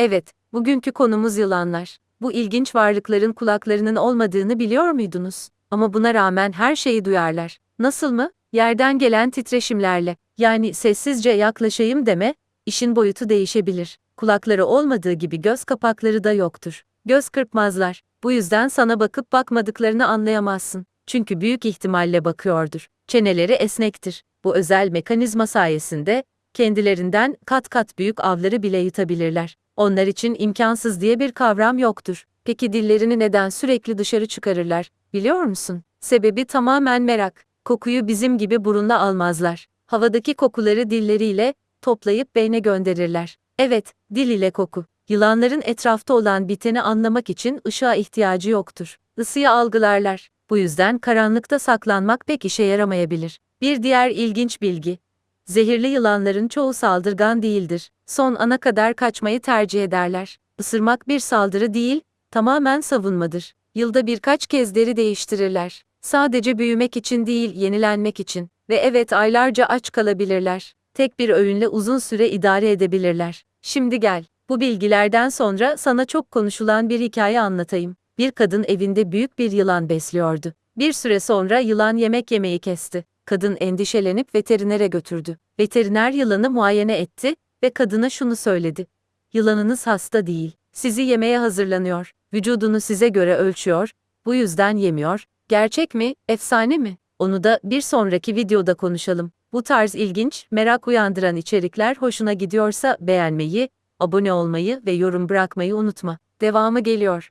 Evet, bugünkü konumuz yılanlar. Bu ilginç varlıkların kulaklarının olmadığını biliyor muydunuz? Ama buna rağmen her şeyi duyarlar. Nasıl mı? Yerden gelen titreşimlerle. Yani sessizce yaklaşayım deme, işin boyutu değişebilir. Kulakları olmadığı gibi göz kapakları da yoktur. Göz kırpmazlar. Bu yüzden sana bakıp bakmadıklarını anlayamazsın. Çünkü büyük ihtimalle bakıyordur. Çeneleri esnektir. Bu özel mekanizma sayesinde kendilerinden kat kat büyük avları bile yutabilirler. Onlar için imkansız diye bir kavram yoktur. Peki dillerini neden sürekli dışarı çıkarırlar? Biliyor musun? Sebebi tamamen merak. Kokuyu bizim gibi burunla almazlar. Havadaki kokuları dilleriyle toplayıp beyne gönderirler. Evet, dil ile koku. Yılanların etrafta olan biteni anlamak için ışığa ihtiyacı yoktur. Isıyı algılarlar. Bu yüzden karanlıkta saklanmak pek işe yaramayabilir. Bir diğer ilginç bilgi. Zehirli yılanların çoğu saldırgan değildir. Son ana kadar kaçmayı tercih ederler. Isırmak bir saldırı değil, tamamen savunmadır. Yılda birkaç kez deri değiştirirler. Sadece büyümek için değil, yenilenmek için. Ve evet aylarca aç kalabilirler. Tek bir öğünle uzun süre idare edebilirler. Şimdi gel. Bu bilgilerden sonra sana çok konuşulan bir hikaye anlatayım. Bir kadın evinde büyük bir yılan besliyordu. Bir süre sonra yılan yemek yemeyi kesti. Kadın endişelenip veterinere götürdü. Veteriner yılanı muayene etti ve kadına şunu söyledi. Yılanınız hasta değil. Sizi yemeye hazırlanıyor. Vücudunu size göre ölçüyor. Bu yüzden yemiyor. Gerçek mi? Efsane mi? Onu da bir sonraki videoda konuşalım. Bu tarz ilginç, merak uyandıran içerikler hoşuna gidiyorsa beğenmeyi, abone olmayı ve yorum bırakmayı unutma. Devamı geliyor.